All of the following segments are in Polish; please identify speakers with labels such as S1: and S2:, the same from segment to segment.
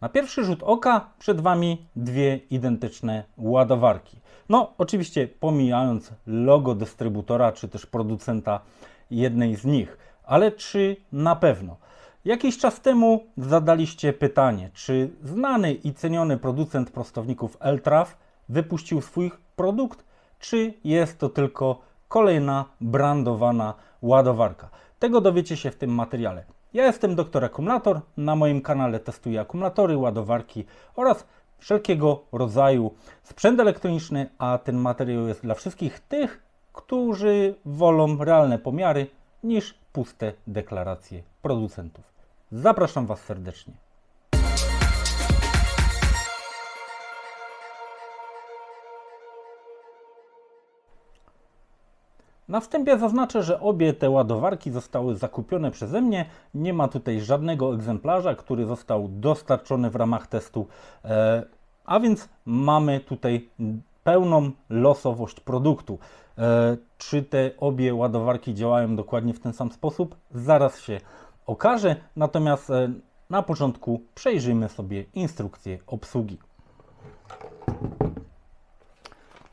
S1: Na pierwszy rzut oka przed Wami dwie identyczne ładowarki. No, oczywiście pomijając logo dystrybutora czy też producenta jednej z nich, ale czy na pewno? Jakiś czas temu zadaliście pytanie, czy znany i ceniony producent prostowników Eltraf wypuścił swój produkt, czy jest to tylko kolejna brandowana ładowarka. Tego dowiecie się w tym materiale. Ja jestem doktor Akumulator. Na moim kanale testuję akumulatory, ładowarki oraz wszelkiego rodzaju sprzęt elektroniczny, a ten materiał jest dla wszystkich tych, którzy wolą realne pomiary niż puste deklaracje producentów. Zapraszam Was serdecznie. Na wstępie zaznaczę, że obie te ładowarki zostały zakupione przeze mnie. Nie ma tutaj żadnego egzemplarza, który został dostarczony w ramach testu, e, a więc mamy tutaj pełną losowość produktu. E, Czy te obie ładowarki działają dokładnie w ten sam sposób? Zaraz się okaże. Natomiast e, na początku przejrzyjmy sobie instrukcję obsługi.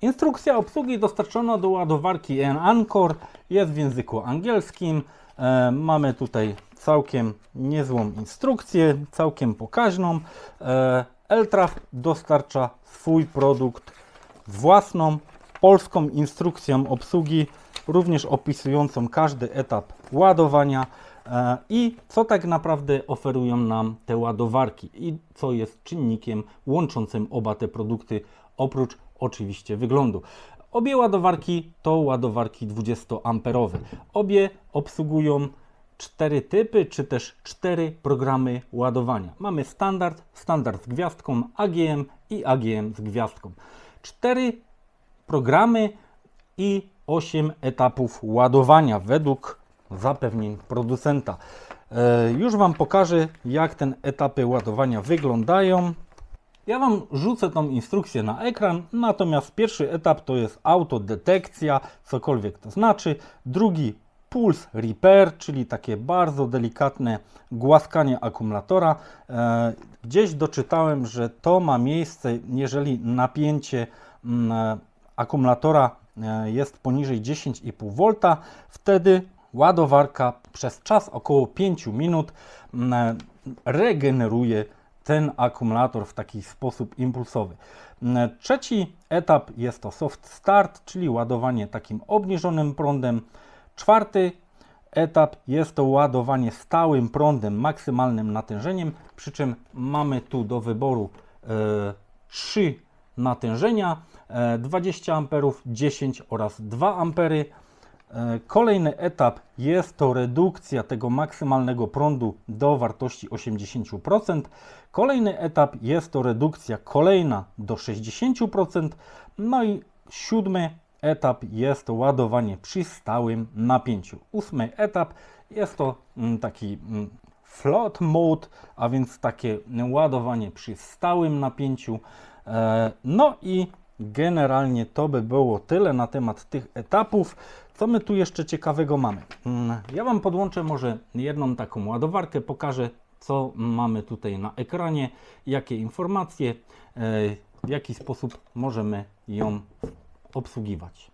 S1: Instrukcja obsługi dostarczona do ładowarki N-Anchor jest w języku angielskim. E, mamy tutaj całkiem niezłą instrukcję, całkiem pokaźną. E, Eltraf dostarcza swój produkt z własną polską instrukcją obsługi, również opisującą każdy etap ładowania e, i co tak naprawdę oferują nam te ładowarki i co jest czynnikiem łączącym oba te produkty oprócz oczywiście wyglądu. Obie ładowarki to ładowarki 20-amperowe. Obie obsługują cztery typy, czy też cztery programy ładowania. Mamy standard, standard z gwiazdką, AGM i AGM z gwiazdką. Cztery programy i 8 etapów ładowania według zapewnień producenta. E, Już Wam pokażę, jak te etapy ładowania wyglądają. Ja Wam rzucę tą instrukcję na ekran, natomiast pierwszy etap to jest autodetekcja, cokolwiek to znaczy. Drugi pulse repair, czyli takie bardzo delikatne głaskanie akumulatora. E, Gdzieś doczytałem, że to ma miejsce, jeżeli napięcie mm, akumulatora e, jest poniżej 10,5 V, wtedy ładowarka przez czas około 5 minut mm, regeneruje ten akumulator w taki sposób impulsowy. Mm, Trzeci etap jest to soft start, czyli ładowanie takim obniżonym prądem. Czwarty etap jest to ładowanie stałym prądem, maksymalnym natężeniem, przy czym mamy tu do wyboru e, trzy natężenia, e, 20 A, 10 oraz 2 A. E, Kolejny etap jest to redukcja tego maksymalnego prądu do wartości 80%. Kolejny etap jest to redukcja kolejna do 60%. No i siódmy etap jest to ładowanie przy stałym napięciu. Ósmy etap jest to mm, taki mm, float mode, a więc takie ładowanie przy stałym napięciu. E, No i generalnie to by było tyle na temat tych etapów. Co my tu jeszcze ciekawego mamy? Mm, Ja Wam podłączę może jedną taką ładowarkę, pokażę co mamy tutaj na ekranie, jakie informacje, e, w jaki sposób możemy ją obsługiwać.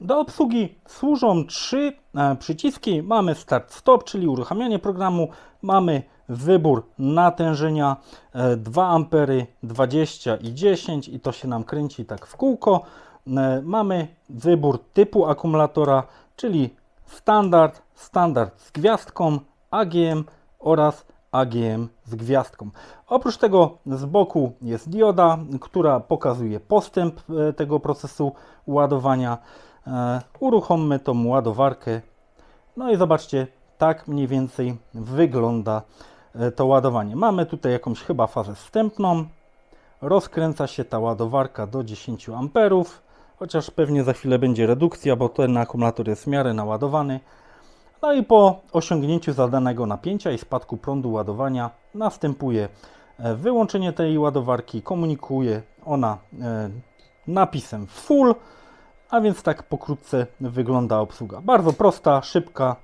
S1: Do obsługi służą trzy e, przyciski. Mamy start stop, czyli uruchamianie programu. Mamy wybór natężenia e, 2 ampery, 20 i 10 i to się nam kręci tak w kółko. E, Mamy wybór typu akumulatora, czyli standard, standard z gwiazdką, AGM oraz AGM z gwiazdką. Oprócz tego z boku jest dioda, która pokazuje postęp e, tego procesu ładowania. E, Uruchommy tą ładowarkę. No i zobaczcie, tak mniej więcej wygląda e, to ładowanie. Mamy tutaj jakąś chyba fazę wstępną. Rozkręca się ta ładowarka do 10 amperów, chociaż pewnie za chwilę będzie redukcja, bo ten akumulator jest w miarę naładowany. No i po osiągnięciu zadanego napięcia i spadku prądu ładowania następuje e, wyłączenie tej ładowarki. Komunikuje ona napisem full, a więc tak pokrótce wygląda obsługa. Bardzo prosta, szybka,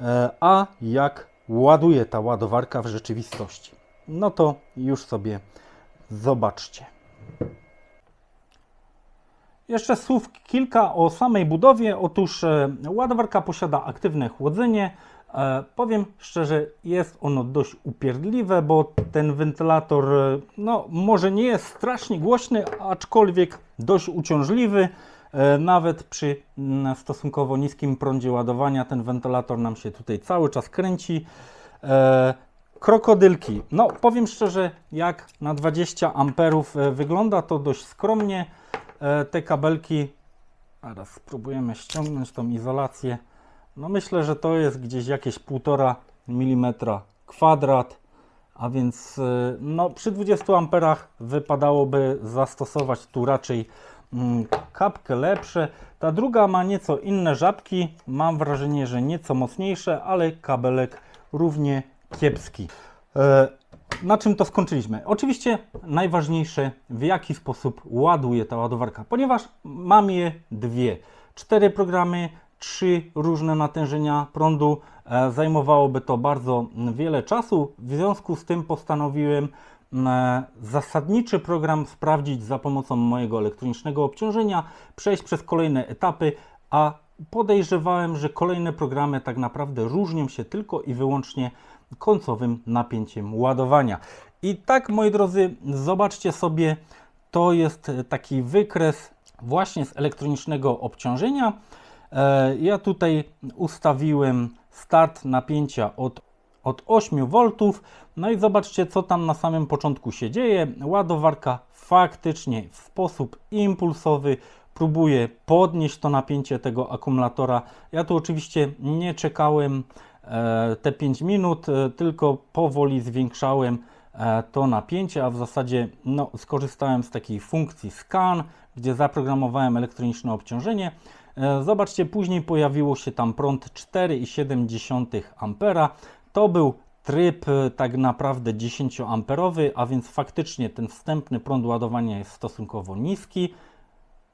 S1: e, a jak ładuje ta ładowarka w rzeczywistości. No to już sobie zobaczcie. Jeszcze słów kilka o samej budowie. Otóż e, ładowarka posiada aktywne chłodzenie. E, powiem szczerze, jest ono dość upierdliwe, bo ten wentylator no, może nie jest strasznie głośny, aczkolwiek dość uciążliwy. E, nawet przy mm, stosunkowo niskim prądzie ładowania ten wentylator nam się tutaj cały czas kręci. E, krokodylki. No, powiem szczerze, jak na 20 amperów e, wygląda to dość skromnie. Te kabelki, teraz spróbujemy ściągnąć tą izolację. No myślę, że to jest gdzieś jakieś 1,5 mm kwadrat, a więc no, przy 20 amperach wypadałoby zastosować tu raczej kapkę lepsze. Ta druga ma nieco inne żabki, mam wrażenie, że nieco mocniejsze, ale kabelek równie kiepski. E, na czym to skończyliśmy? Oczywiście najważniejsze, w jaki sposób ładuje ta ładowarka, ponieważ mam je dwie. Cztery programy, trzy różne natężenia prądu. E, Zajmowałoby to bardzo wiele czasu, w związku z tym postanowiłem zasadniczy program sprawdzić za pomocą mojego elektronicznego obciążenia, przejść przez kolejne etapy, a podejrzewałem, że kolejne programy tak naprawdę różnią się tylko i wyłącznie końcowym napięciem ładowania. I tak, moi drodzy, zobaczcie sobie, to jest taki wykres właśnie z elektronicznego obciążenia. E, Ja tutaj ustawiłem start napięcia od, od 8 V. No i zobaczcie, co tam na samym początku się dzieje. Ładowarka faktycznie w sposób impulsowy próbuje podnieść to napięcie tego akumulatora. Ja tu oczywiście nie czekałem e, te 5 minut, e, tylko powoli zwiększałem e, to napięcie, a w zasadzie no, skorzystałem z takiej funkcji scan, gdzie zaprogramowałem elektroniczne obciążenie. Zobaczcie, później pojawiło się tam prąd 4,7 A. To był tryb e, tak naprawdę 10 amperowy, a więc faktycznie ten wstępny prąd ładowania jest stosunkowo niski.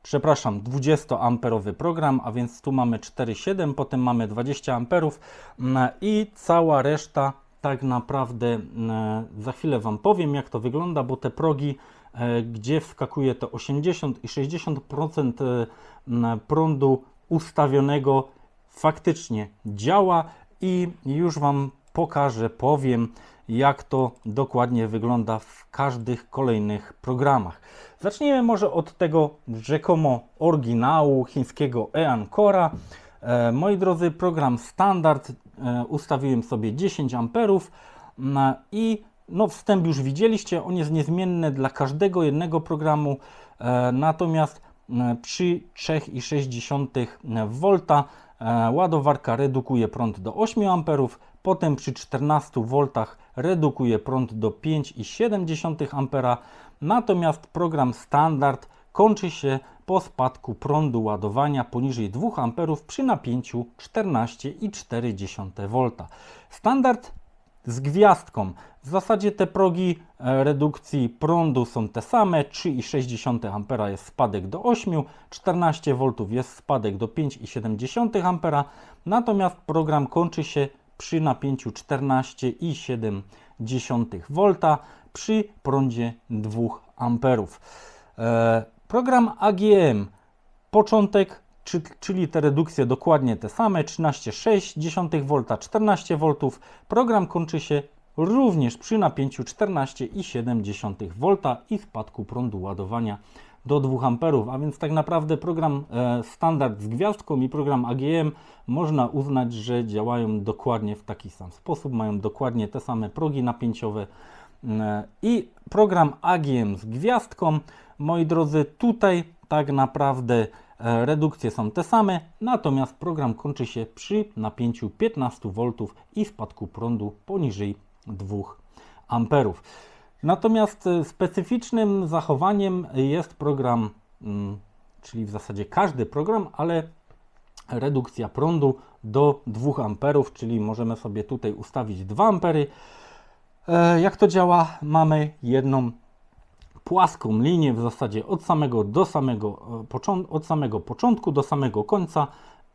S1: Przepraszam, 20-amperowy program, a więc tu mamy 4,7, potem mamy 20 amperów mm, i cała reszta tak naprawdę mm, za chwilę Wam powiem, jak to wygląda, bo te progi, e, gdzie wskakuje to 80 i 60% e, mm, prądu ustawionego faktycznie działa i już Wam pokażę, powiem, jak to dokładnie wygląda w każdych kolejnych programach. Zacznijmy może od tego rzekomo oryginału chińskiego e-Ancora. E, moi drodzy, program standard e, ustawiłem sobie 10 amperów mm, i no, wstęp już widzieliście, on jest niezmienny dla każdego jednego programu, e, natomiast przy 3,6 V ładowarka redukuje prąd do 8 amperów, potem przy 14 V redukuje prąd do 5,7 A, natomiast program standard kończy się po spadku prądu ładowania poniżej 2 A przy napięciu 14,4 V. Standard z gwiazdką. W zasadzie te progi e, redukcji prądu są te same. 3,6 A jest spadek do 8, 14 V jest spadek do 5,7 A, natomiast program kończy się przy napięciu 14,7 V przy prądzie 2 A. E, program AGM, początek, czyli te redukcje dokładnie te same, 13,6 V, 14 V. Program kończy się również przy napięciu 14,7 V i spadku prądu ładowania do 2 A, a więc tak naprawdę program e, standard z gwiazdką i program AGM można uznać, że działają dokładnie w taki sam sposób, mają dokładnie te same progi napięciowe e, i program AGM z gwiazdką, moi drodzy, tutaj tak naprawdę redukcje są te same, natomiast program kończy się przy napięciu 15 V i spadku prądu poniżej 2 amperów. Natomiast e, specyficznym zachowaniem jest program, mm, czyli w zasadzie każdy program, ale redukcja prądu do 2 amperów, czyli możemy sobie tutaj ustawić 2 ampery. E, Jak to działa? Mamy jedną płaską linię w zasadzie od samego do samego, e, od samego początku do samego końca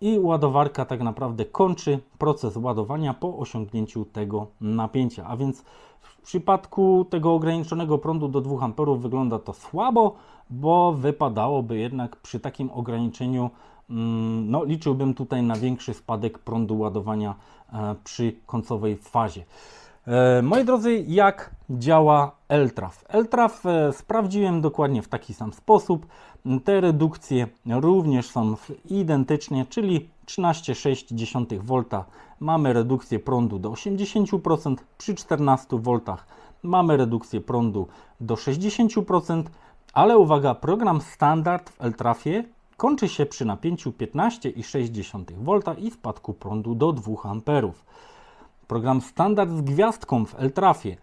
S1: i ładowarka tak naprawdę kończy proces ładowania po osiągnięciu tego napięcia. A więc w przypadku tego ograniczonego prądu do 2 A wygląda to słabo, bo wypadałoby jednak przy takim ograniczeniu, mm, no liczyłbym tutaj na większy spadek prądu ładowania e, przy końcowej fazie. E, Moi drodzy, jak działa Eltraf? Eltraf e, sprawdziłem dokładnie w taki sam sposób. Te redukcje również są identycznie, czyli 13,6 V mamy redukcję prądu do 80%, przy 14 V mamy redukcję prądu do 60%, ale uwaga, program standard w Eltrafie kończy się przy napięciu 15,6 V i spadku prądu do 2 A. Program standard z gwiazdką w Eltrafie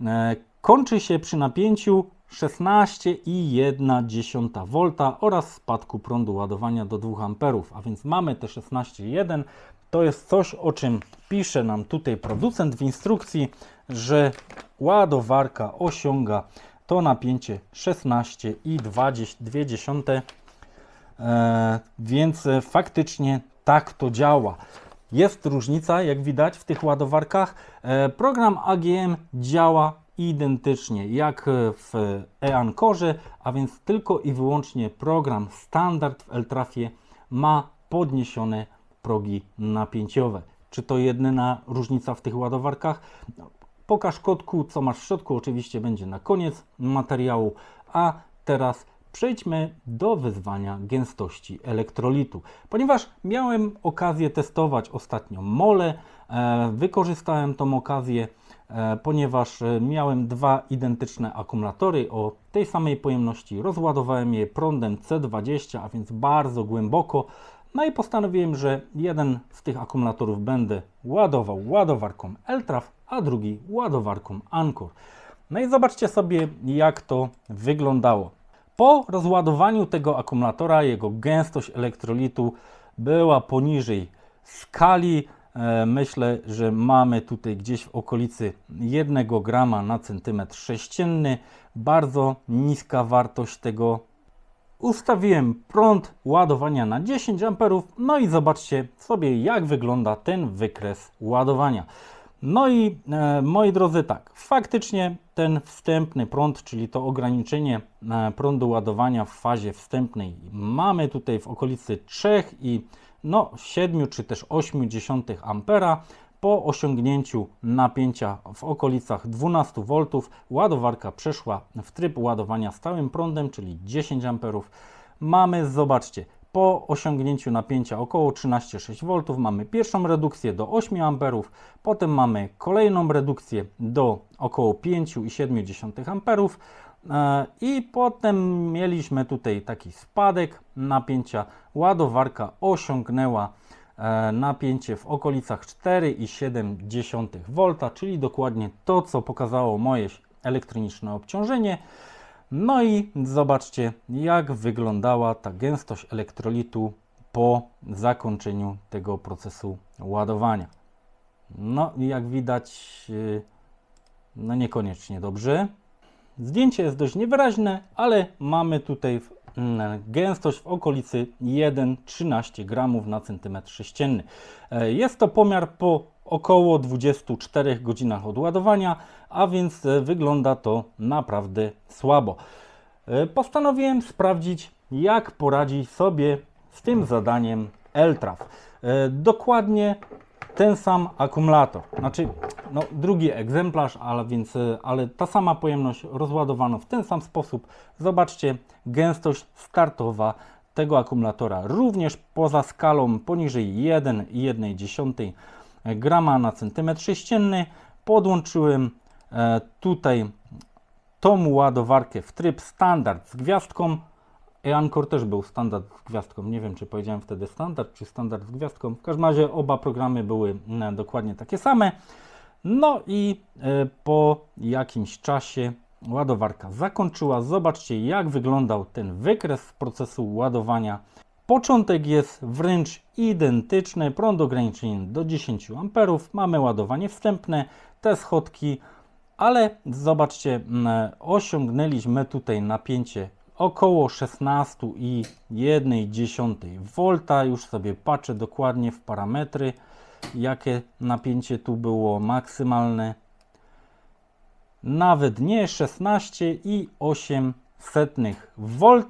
S1: e, kończy się przy napięciu 16,1 V oraz spadku prądu ładowania do 2 A. A więc mamy te 16,1. To jest coś, o czym pisze nam tutaj producent w instrukcji, że ładowarka osiąga to napięcie 16,2. E, więc e, faktycznie tak to działa. Jest różnica, jak widać w tych ładowarkach. E, program AGM działa identycznie jak e, w e-Ankorze, a więc tylko i wyłącznie program standard w Eltrafie ma podniesione progi napięciowe. Czy to jedyna różnica w tych ładowarkach? No, Pokaż kotku, co masz w środku, oczywiście będzie na koniec materiału, a teraz przejdźmy do wyzwania gęstości elektrolitu. Ponieważ miałem okazję testować ostatnio mole, e, wykorzystałem tą okazję, e, ponieważ e, miałem dwa identyczne akumulatory o tej samej pojemności. Rozładowałem je prądem C20, a więc bardzo głęboko. No i postanowiłem, że jeden z tych akumulatorów będę ładował ładowarką Eltraf, a drugi ładowarką Anchor. No i zobaczcie sobie, jak to wyglądało. Po rozładowaniu tego akumulatora jego gęstość elektrolitu była poniżej skali. E, Myślę, że mamy tutaj gdzieś w okolicy 1 grama na centymetr sześcienny. Bardzo niska wartość tego Ustawiłem prąd ładowania na 10 A, no i zobaczcie sobie jak wygląda ten wykres ładowania. No i e, moi drodzy, tak, faktycznie ten wstępny prąd, czyli to ograniczenie e, prądu ładowania w fazie wstępnej mamy tutaj w okolicy 3 i no 7 czy też 8 dziesiątych ampera. Po osiągnięciu napięcia w okolicach 12 V ładowarka przeszła w tryb ładowania stałym prądem, czyli 10 A. Mamy, zobaczcie, po osiągnięciu napięcia około 13,6 V mamy pierwszą redukcję do 8 A, potem mamy kolejną redukcję do około 5,7 A e, i potem mieliśmy tutaj taki spadek napięcia. Ładowarka osiągnęła e, napięcie w okolicach 4,7 V, czyli dokładnie to, co pokazało moje elektroniczne obciążenie. No i zobaczcie, jak wyglądała ta gęstość elektrolitu po zakończeniu tego procesu ładowania. No i jak widać, yy, no niekoniecznie dobrze. Zdjęcie jest dość niewyraźne, ale mamy tutaj mm, gęstość w okolicy 1,13 gramów na centymetr sześcienny. E, Jest to pomiar po około 24 godzinach od ładowania, a więc e, wygląda to naprawdę słabo. E, Postanowiłem sprawdzić, jak poradzi sobie z tym zadaniem Eltraf. E, Dokładnie ten sam akumulator, znaczy no, drugi egzemplarz, ale, więc, ale ta sama pojemność rozładowano w ten sam sposób. Zobaczcie, gęstość startowa tego akumulatora również poza skalą poniżej 1,1 grama na centymetr sześcienny. Podłączyłem e, tutaj tą ładowarkę w tryb standard z gwiazdką. Anchor też był standard z gwiazdką. Nie wiem, czy powiedziałem wtedy standard, czy standard z gwiazdką. W każdym razie oba programy były mm, dokładnie takie same. No i e, po jakimś czasie ładowarka zakończyła. Zobaczcie, jak wyglądał ten wykres procesu ładowania. Początek jest wręcz identyczny. Prąd ograniczony do 10 A. Mamy ładowanie wstępne, te schodki ale zobaczcie, mm, osiągnęliśmy tutaj napięcie około 16,1 V. Już sobie patrzę dokładnie w parametry, jakie napięcie tu było maksymalne. Nawet nie 16,8 V.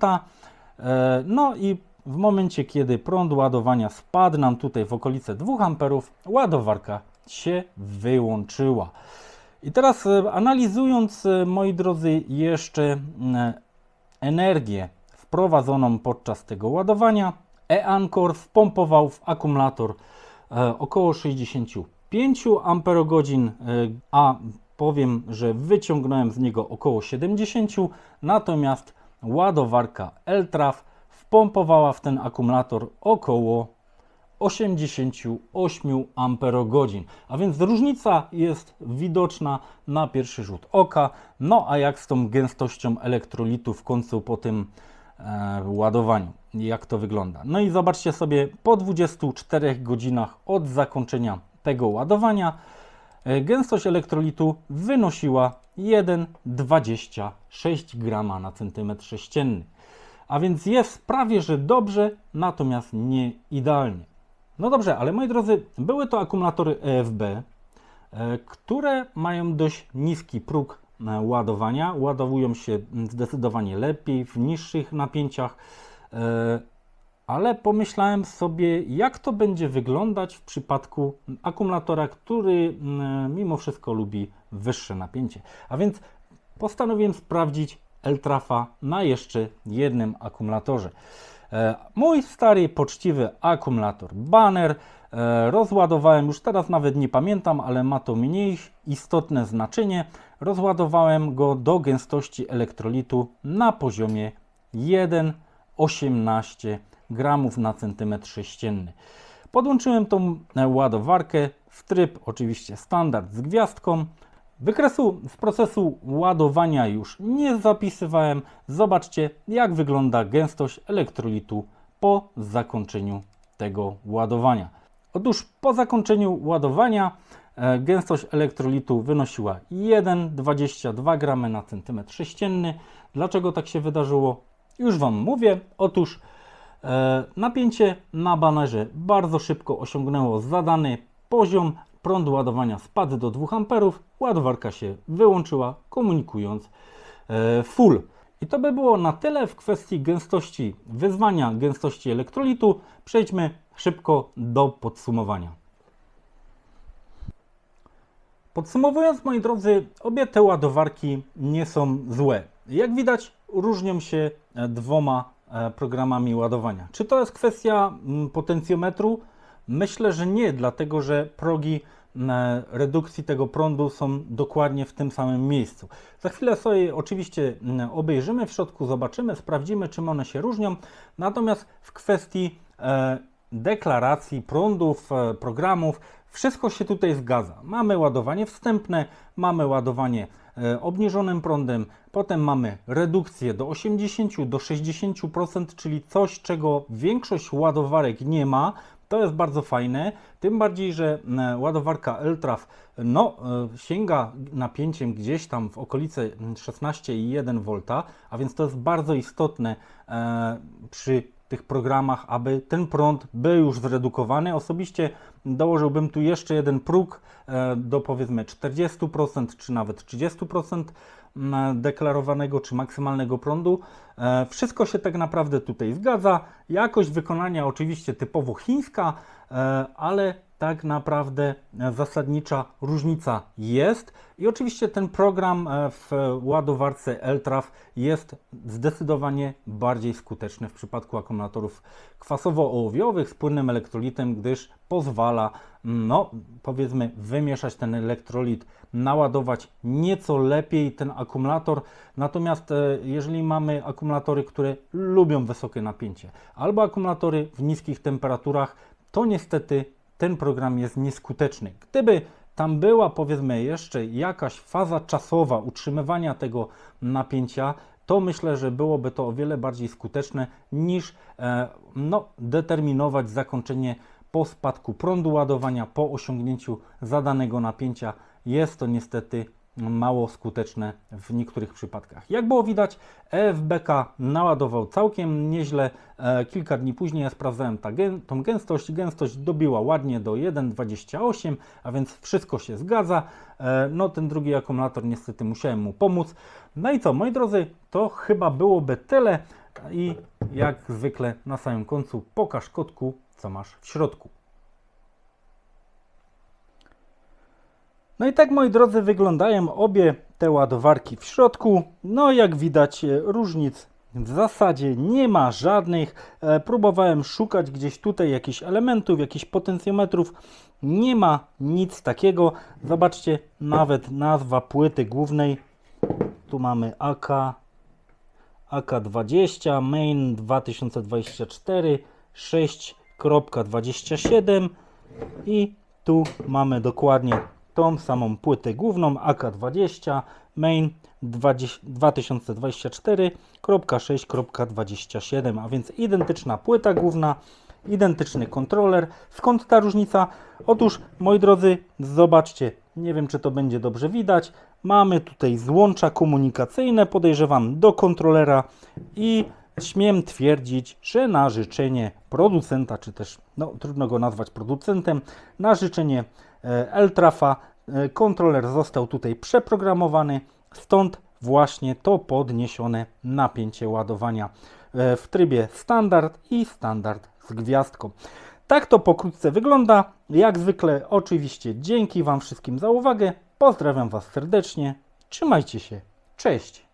S1: E, No i w momencie, kiedy prąd ładowania spadł nam tutaj w okolice 2 A, ładowarka się wyłączyła. I teraz e, analizując, e, moi drodzy, jeszcze mm, energię wprowadzoną podczas tego ładowania, e-Anchor wpompował w akumulator e, około 65 Ah, a powiem, że wyciągnąłem z niego około 70, natomiast ładowarka Eltraf wpompowała w ten akumulator około 88 amperogodzin. A więc różnica jest widoczna na pierwszy rzut oka. No a jak z tą gęstością elektrolitu w końcu po tym e, ładowaniu? Jak to wygląda? No i zobaczcie sobie, po 24 godzinach od zakończenia tego ładowania e, gęstość elektrolitu wynosiła 1,26 grama na centymetr sześcienny. A więc jest prawie że dobrze, natomiast nie idealnie. No dobrze, ale moi drodzy, były to akumulatory EFB, e, które mają dość niski próg e, ładowania. Ładowują się zdecydowanie lepiej w niższych napięciach, e, ale pomyślałem sobie, jak to będzie wyglądać w przypadku akumulatora, który mimo wszystko lubi wyższe napięcie. A więc postanowiłem sprawdzić Eltrafa na jeszcze jednym akumulatorze. E, Mój stary, poczciwy akumulator Banner e, rozładowałem, już teraz nawet nie pamiętam, ale ma to mniej istotne znaczenie. Rozładowałem go do gęstości elektrolitu na poziomie 1,18 gramów na centymetr sześcienny. Podłączyłem tą ładowarkę w tryb oczywiście standard z gwiazdką. Wykresu z procesu ładowania już nie zapisywałem. Zobaczcie, jak wygląda gęstość elektrolitu po zakończeniu tego ładowania. Otóż po zakończeniu ładowania e, gęstość elektrolitu wynosiła 1,22 g na centymetr sześcienny. Dlaczego tak się wydarzyło? Już Wam mówię. Otóż e, napięcie na banerze bardzo szybko osiągnęło zadany poziom, prąd ładowania spadł do 2 A, ładowarka się wyłączyła, komunikując e, full. I to by było na tyle w kwestii gęstości wyzwania, gęstości elektrolitu. Przejdźmy szybko do podsumowania. Podsumowując, moi drodzy, obie te ładowarki nie są złe. Jak widać, różnią się e, dwoma e, programami ładowania. Czy to jest kwestia mm, potencjometru? Myślę, że nie, dlatego że progi e, redukcji tego prądu są dokładnie w tym samym miejscu. Za chwilę sobie oczywiście obejrzymy w środku, zobaczymy, sprawdzimy, czym one się różnią. Natomiast w kwestii e, deklaracji prądów, e, programów, wszystko się tutaj zgadza. Mamy ładowanie wstępne, mamy ładowanie obniżonym prądem, potem mamy redukcję do 80 do 60%, czyli coś, czego większość ładowarek nie ma. To jest bardzo fajne, tym bardziej, że e, ładowarka Eltraf no, e, sięga napięciem gdzieś tam w okolice 16,1 V, a więc to jest bardzo istotne e, przy tych programach, aby ten prąd był już zredukowany. Osobiście dołożyłbym tu jeszcze jeden próg do powiedzmy 40% czy nawet 30% m, deklarowanego czy maksymalnego prądu. E, Wszystko się tak naprawdę tutaj zgadza. Jakość wykonania oczywiście typowo chińska, e, ale tak naprawdę zasadnicza różnica jest. I oczywiście ten program e, w ładowarce Eltraf jest zdecydowanie bardziej skuteczny w przypadku akumulatorów kwasowo-ołowiowych z płynnym elektrolitem, gdyż pozwala, no powiedzmy, wymieszać ten elektrolit, naładować nieco lepiej ten akumulator. Natomiast e, jeżeli mamy akumulatory, które lubią wysokie napięcie, albo akumulatory w niskich temperaturach, to niestety ten program jest nieskuteczny. Gdyby tam była powiedzmy jeszcze jakaś faza czasowa utrzymywania tego napięcia, to myślę, że byłoby to o wiele bardziej skuteczne niż e, no, determinować zakończenie po spadku prądu ładowania, po osiągnięciu zadanego napięcia. Jest to niestety mało skuteczne w niektórych przypadkach. Jak było widać, EFBK naładował całkiem nieźle. E, kilka dni później ja sprawdzałem tą gęstość. Gęstość dobiła ładnie do 1,28, a więc wszystko się zgadza. E, no ten drugi akumulator niestety musiałem mu pomóc. No i co, moi drodzy, to chyba byłoby tyle. I jak zwykle na samym końcu pokaż kotku, co masz w środku. No i tak, moi drodzy, wyglądają obie te ładowarki w środku. No, jak widać, e, różnic w zasadzie nie ma żadnych. E, próbowałem szukać gdzieś tutaj jakichś elementów, jakichś potencjometrów. Nie ma nic takiego. Zobaczcie, nawet nazwa płyty głównej. Tu mamy AK, AK20, main 2024, 6.27 i tu mamy dokładnie tą samą płytę główną AK20 main 20 2024.6.27, a więc identyczna płyta główna, identyczny kontroler. Skąd ta różnica? Otóż, moi drodzy, zobaczcie, nie wiem czy to będzie dobrze widać. Mamy tutaj złącza komunikacyjne, podejrzewam, do kontrolera i śmiem twierdzić, że na życzenie producenta, czy też no, trudno go nazwać producentem, na życzenie e, Eltrafa e, kontroler został tutaj przeprogramowany, stąd właśnie to podniesione napięcie ładowania e, w trybie standard i standard z gwiazdką. Tak to pokrótce wygląda. Jak zwykle, oczywiście, dzięki Wam wszystkim za uwagę. Pozdrawiam Was serdecznie. Trzymajcie się. Cześć.